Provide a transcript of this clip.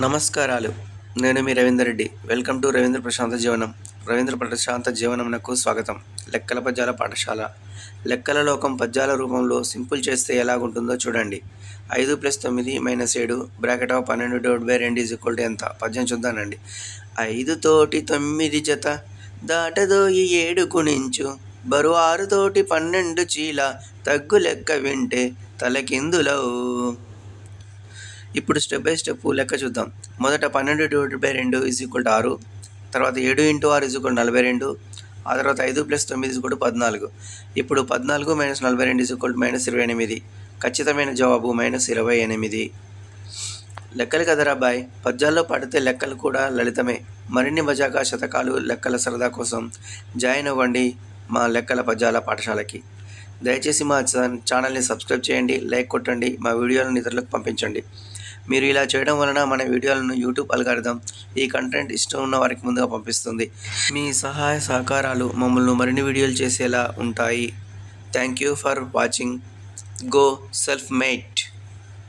నమస్కారాలు. నేను మీ Ravinder Reddy. Welcome to Ravindra Prashanta Jeevanam. Ravindra ప్రశాంత జీవనమునకు స్వాగతం. లెక్కల పద్యాల పాఠశాల. లెక్కల లోకం పద్యాల రూపంలో సింపుల్ చేస్తే ఎలాగుంటుందో చూడండి. ఐదు ప్లస్ తొమ్మిది మైనస్ ఏడు బ్రాకెట్ ఆఫ్ పన్నెండు డివైడ్ బై రెండు ఈజ్ ఈక్వల్ టు ఎంత? పద్యం చూద్దానండి ఐదు తోటి తొమ్మిది జత దాటదోయి ఏడు గుణించు బరువు ఆరు తోటి పన్నెండు చీల తగ్గు లెక్క వింటే తలకిందులవు. ఇప్పుడు స్టెప్ బై స్టెప్ లెక్క చూద్దాం. మొదట పన్నెండు డివైడెడ్ బై రెండు ఈజ్ ఈక్వల్ టు ఆరు. తర్వాత ఏడు ఇంటూ ఆరు ఈజ్ ఈక్వల్ నలభై రెండు. ఆ తర్వాత ఐదు ప్లస్ తొమ్మిది ఈజ్ పద్నాలుగు. ఇప్పుడు పద్నాలుగు మైనస్ నలభై రెండు ఈజ్ ఈక్వల్ మైనస్ ఇరవై ఎనిమిది. ఖచ్చితమైన జవాబు మైనస్ ఇరవై ఎనిమిది. లెక్కలు కదరా బాయ్ పద్యాల్లో పడితే లెక్కలు కూడా లలితమే. మరిన్ని మజాగా శతకాలు లెక్కల సరదా కోసం జాయిన్ అవ్వండి మా లెక్కల పద్యాల పాఠశాలకి. దయచేసి మా ఛానల్ని సబ్స్క్రైబ్ చేయండి లైక్ కొట్టండి మా వీడియోలను ఇతరులకు పంపించండి. మీరు ఇలా చేయడం వలన మన వీడియోలను యూట్యూబ్ అల్గారిథం ఈ కంటెంట్ ఇష్టం ఉన్న వారికి ముందుగా పంపిస్తుంది. మీ సహాయ సహకారాలు మమ్మల్ని మరిన్ని వీడియోలు చేసేలా ఉంటాయి. Thank you for watching. Go self mate.